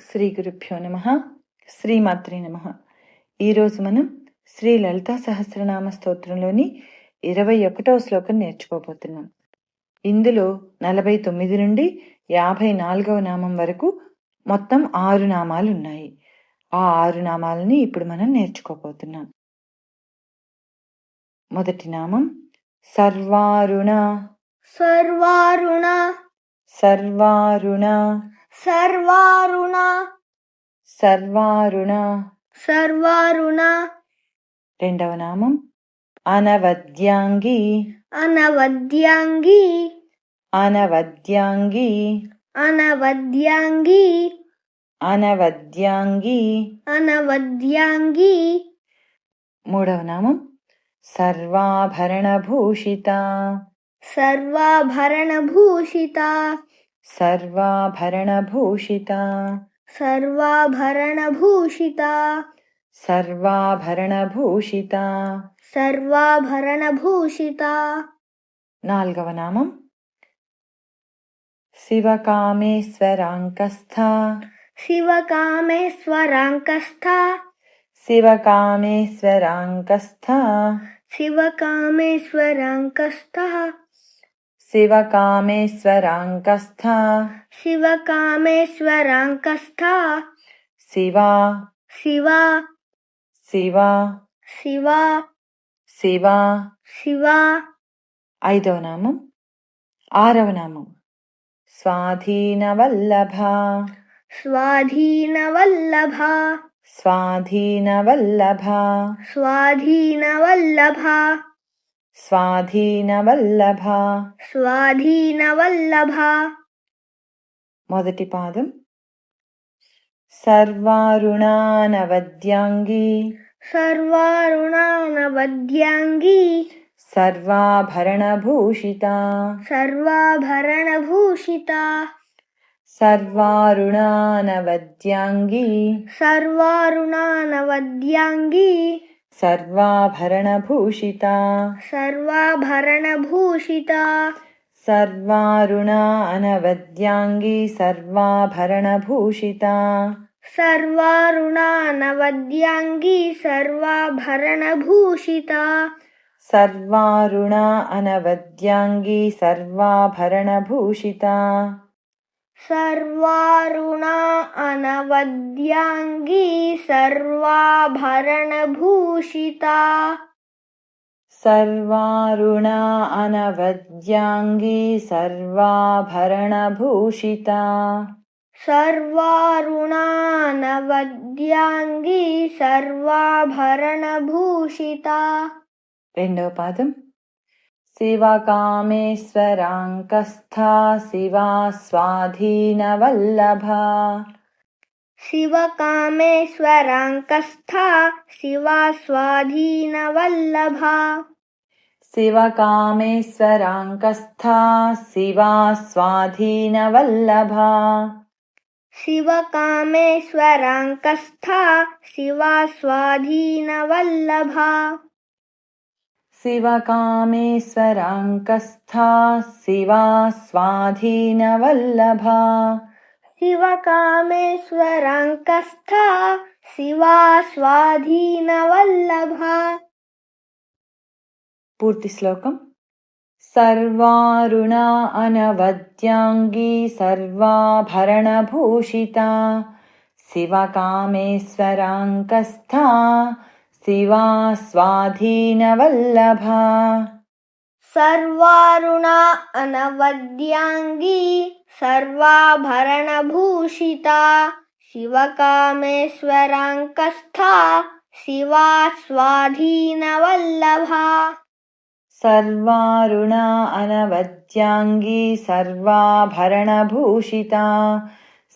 శ్రీ గురుభ్యో నమ. శ్రీమాత్రే నమ. ఈరోజు మనం శ్రీ లలితా సహస్రనామ స్తోత్రంలోని ఇరవై ఒకటవ శ్లోకం నేర్చుకోబోతున్నాం. ఇందులో నలభై తొమ్మిది నుండి యాభై నాలుగవ నామం వరకు మొత్తం ఆరు నామాలు ఉన్నాయి. ఆ ఆరు నామాలని ఇప్పుడు మనం నేర్చుకోబోతున్నాం. మొదటి నామం సర్వారుణ. సర్వారుణ. సర్వారుణ. సర్వారుణ. సర్వారుణ. సర్వారుణ. రెండవ నామం. అనవద్యాంగి. అనవద్యాంగి. అనవద్యాంగి. అనవద్యాంగి. అనవద్యాంగి. అనవద్యాంగి. మూడవ నామం. సర్వాభరణభూషిత. సర్వాభరణభూషిత. सर्वाभरणभूषिता। सर्वाभरणभूषिता। सर्वाभरणभूषिता। सर्वाभरणभूषिता। नाल्गव नामम् शिवकामेश्वराङ्कस्था। शिवकामेश्वराङ्कस्था। शिवकामेश्वराङ्कस्था। शिवकामेश्वराङ्कस्थः। శివకామేశ్వరాంకస్థ శివకామేశ్వరాంకస్థ శివా శివ శివ శివ శివ శివ ఐదవ నామం ఆరవ నామం స్వాధీనవల్లభ స్వాధీనవల్లభ స్వాధీనవల్లభ స్వాధీనవల్లభ స్వాధీనవల్లభ స్వాధీనవల్లభ మొదటి పాదం సర్వారుణానవద్యాంగి సర్వారుణానవద్యాంగి సర్వాభరణభూషిత సర్వాభరణభూషిత సర్వారుణానవద్యాంగి सर्वाभरणभूषिता। सर्वाभरणभूषिता। सर्वारुणा अनवद्याङ्गी सर्वाभरणभूषिता। सर्वारुणा अनवद्याङ्गी सर्वाभरणभूषिता। सर्वारुणा अनवद्याङ्गी सर्वाभरणभूषिता। సర్వారుణ అనవద్యాంగి సర్వాభరణభూషిత సర్వారుణ అనవద్యాంగి సర్వాభరణభూషిత సర్వారుణానవద్యాంగి సర్వాభరణభూషిత రెండవ పాదం शिवकामेश्वराङ्कस्था शिवा स्वाधीनवल्लभा शिवकामेश्वराङ्कस्था शिवा स्वाधीनवल्लभा शिवकामेश्वराङ्कस्था शिवा स्वाधीनवल्लभा शिवकामेश्वराङ्कस्था शिवा स्वाधीनवल्लभा शिवकामेश्वराङ्कस्था शिवा स्वाधीनवल्लभा। शिवकामेश्वराङ्कस्था शिवा स्वाधीनवल्लभा। पूर्तिश्लोकम् सर्वारुणा अनवद्याङ्गी सर्वाभरणभूषिता शिवकामेश्वराङ्कस्था शिवा स्वाधीनवल्लभा। सर्वारुणा अनवद्याङ्गी सर्वाभरणभूषिता। शिवकामेश्वराङ्कस्था शिवा स्वाधीनवल्लभा। सर्वारुणा अनवद्याङ्गी सर्वाभरणभूषिता।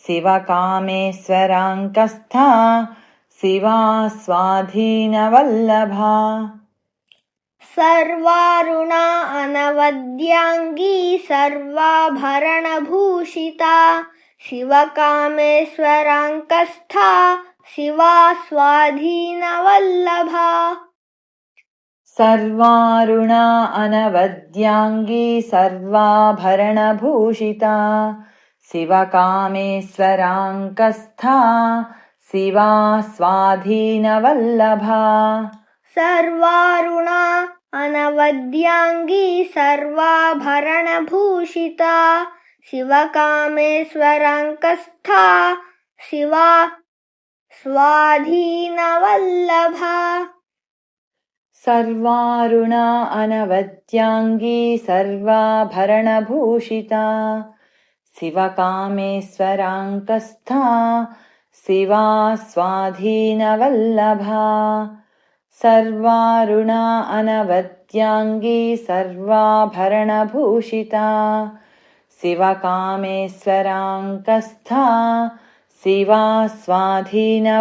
शिवकामेश्वराङ्कस्था शिवा स्वाधीनवल्लभा। सर्वारुणा अनवद्याङ्गी सर्वाभरणभूषिता। शिवकामेश्वराङ्कस्था शिवा स्वाधीनवल्लभा। सर्वारुणा अनवद्याङ्गी सर्वाभरणभूषिता। शिवकामेश्वराङ्कस्था शिवा स्वाधीनवल्लभा। सर्वारुणा अनवद्याङ्गी सर्वाभरणभूषिता। शिवकामेश्वराङ्कस्था शिवा स्वाधीनवल्लभा। सर्वारुणा अनवद्याङ्गी सर्वाभरणभूषिता। शिवकामेश्वराङ्कस्था शिवा स्वाधीनवल्लभा। सर्वारुणा अनवद्याङ्गी सर्वाभरणभूषिता। शिवकामेश्वराङ्कस्था शिवा स्वाधीनवल्लभा।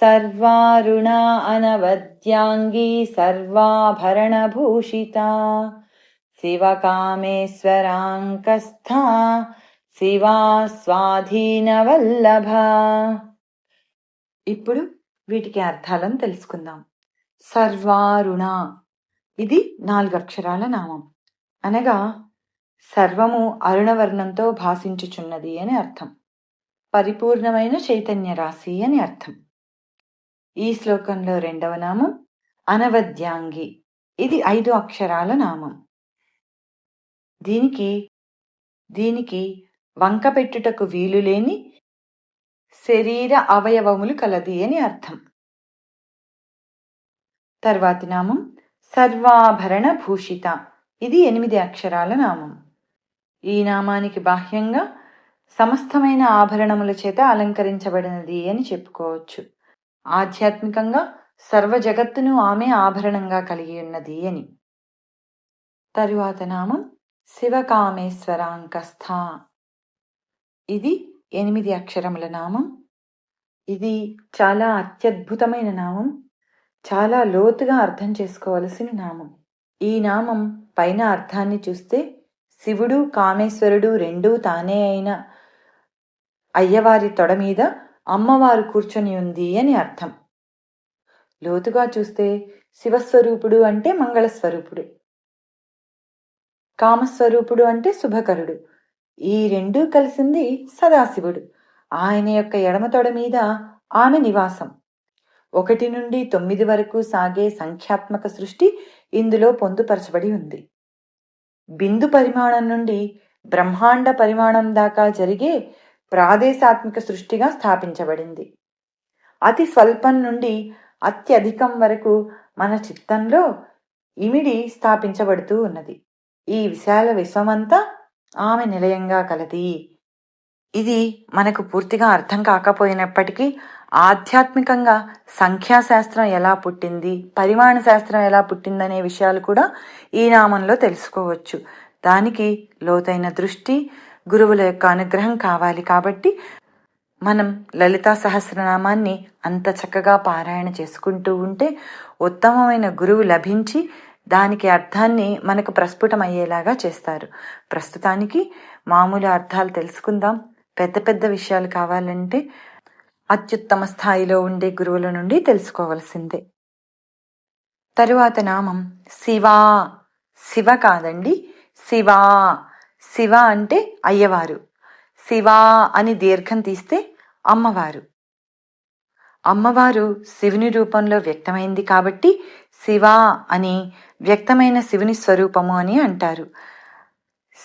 सर्वारुणा अनवद्याङ्गी सर्वाभरणभूषिता। शिवकामेश्वराङ्कस्था శివా స్వాధీనవల్లభ. ఇప్పుడు వీటికి అర్థాలను తెలుసుకుందాం. సర్వారుణ. ఇది నాలుగు అక్షరాల నామం. అనగా సర్వము అరుణవర్ణంతో భాషించుచున్నది అని అర్థం. పరిపూర్ణమైన చైతన్య రాశి అని అర్థం. ఈ శ్లోకంలో రెండవ నామం అనవద్యాంగి. ఇది ఐదు అక్షరాల నామం. దీనికి దీనికి వంక పెట్టుటకు వీలులేని శరీర అవయవములు కలది అని అర్థం. తర్వాతి నామం సర్వాభరణ భూషిత. ఇది ఎనిమిది అక్షరాల నామం. ఈ నామానికి బాహ్యంగా సమస్తమైన ఆభరణముల చేత అలంకరించబడినది అని చెప్పుకోవచ్చు. ఆధ్యాత్మికంగా సర్వ జగత్తును ఆమె ఆభరణంగా కలిగి ఉన్నది అని. తరువాత నామం శివకామేశ్వరాంకస్థ. ఇది ఎనిమిది అక్షరముల నామం. ఇది చాలా అత్యద్భుతమైన నామం. చాలా లోతుగా అర్థం చేసుకోవలసిన నామం. ఈ నామం పైన అర్థాన్ని చూస్తే శివుడు కామేశ్వరుడు రెండూ తానే అయిన అయ్యవారి తొడ మీద అమ్మవారు కూర్చొని ఉంది అని అర్థం. లోతుగా చూస్తే శివస్వరూపుడు అంటే మంగళస్వరూపుడు. కామస్వరూపుడు అంటే శుభకరుడు. ఈ రెండూ కలిసింది సదాశివుడు. ఆయన యొక్క ఎడమ తొడ మీద ఆమె నివాసం. ఒకటి నుండి తొమ్మిది వరకు సాగే సంఖ్యాత్మక సృష్టి ఇందులో పొందుపరచబడి ఉంది. బిందు పరిమాణం నుండి బ్రహ్మాండ పరిమాణం దాకా జరిగే ప్రాదేశాత్మిక సృష్టిగా స్థాపించబడింది. అతి స్వల్పం నుండి అత్యధికం వరకు మన చిత్తంలో ఇమిడి స్థాపించబడుతూ ఉన్నది. ఈ విశాల విశ్వమంతా ఆమె నిలయంగా కలది. ఇది మనకు పూర్తిగా అర్థం కాకపోయినప్పటికీ ఆధ్యాత్మికంగా సంఖ్యాశాస్త్రం ఎలా పుట్టింది పరిమాణ శాస్త్రం ఎలా పుట్టిందనే విషయాలు కూడా ఈ నామంలో తెలుసుకోవచ్చు. దానికి లోతైన దృష్టి గురువుల యొక్క అనుగ్రహం కావాలి కాబట్టి మనం లలితా సహస్రనామాన్ని అంత చక్కగా పారాయణ చేసుకుంటూ ఉంటే ఉత్తమమైన గురువు లభించి దానికి అర్థాన్ని మనకు ప్రస్ఫుటమయ్యేలాగా చేస్తారు. ప్రస్తుతానికి మామూలు అర్థాలు తెలుసుకుందాం. పెద్ద పెద్ద విషయాలు కావాలంటే అత్యుత్తమ స్థాయిలో ఉండే గురువుల నుండి తెలుసుకోవలసిందే. తరువాత నామం శివా. శివ కాదండి శివా. శివ అంటే అయ్యవారు. శివా అని దీర్ఘం తీస్తే అమ్మవారు. అమ్మవారు శివుని రూపంలో వ్యక్తమైంది కాబట్టి శివ అని వ్యక్తమైన శివుని స్వరూపము అని అంటారు.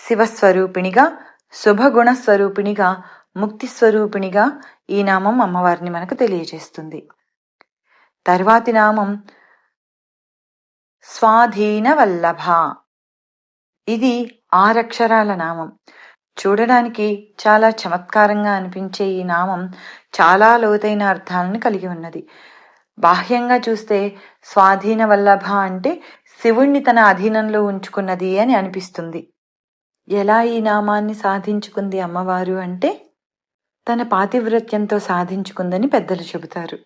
శివస్వరూపిణిగా శుభగుణ స్వరూపిణిగా ముక్తి స్వరూపిణిగా ఈ నామం అమ్మవారిని మనకు తెలియజేస్తుంది. తర్వాతి నామం స్వాధీన వల్లభ ఇది ఆరక్షరాల నామం. చూడడానికి చాలా చమత్కారంగా అనిపించే ఈ నామం చాలా లోతైన అర్థాలను కలిగి ఉన్నది. బాహ్యంగా చూస్తే స్వాధీన వల్లభ అంటే శివుణ్ణి తన అధీనంలో ఉంచుకున్నది అని అనిపిస్తుంది. ఎలా ఈ నామాన్ని సాధించుకుంది అమ్మవారు అంటే తన పాతివ్రత్యంతో సాధించుకుందని పెద్దలు చెబుతారు.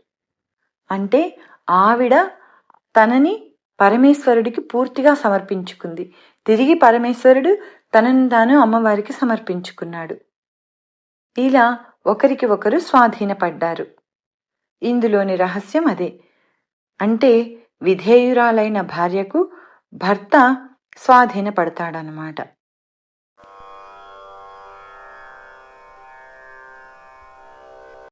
అంటే ఆవిడ తనని పరమేశ్వరుడికి పూర్తిగా సమర్పించుకుంది. తిరిగి పరమేశ్వరుడు తనను తాను అమ్మవారికి సమర్పించుకున్నాడు. ఇలా ఒకరికి ఒకరు స్వాధీనపడ్డారు. ఇందులోని రహస్యం అదే. అంటే విధేయురాలైన భార్యకు భర్త స్వాధీనపడతాడనమాట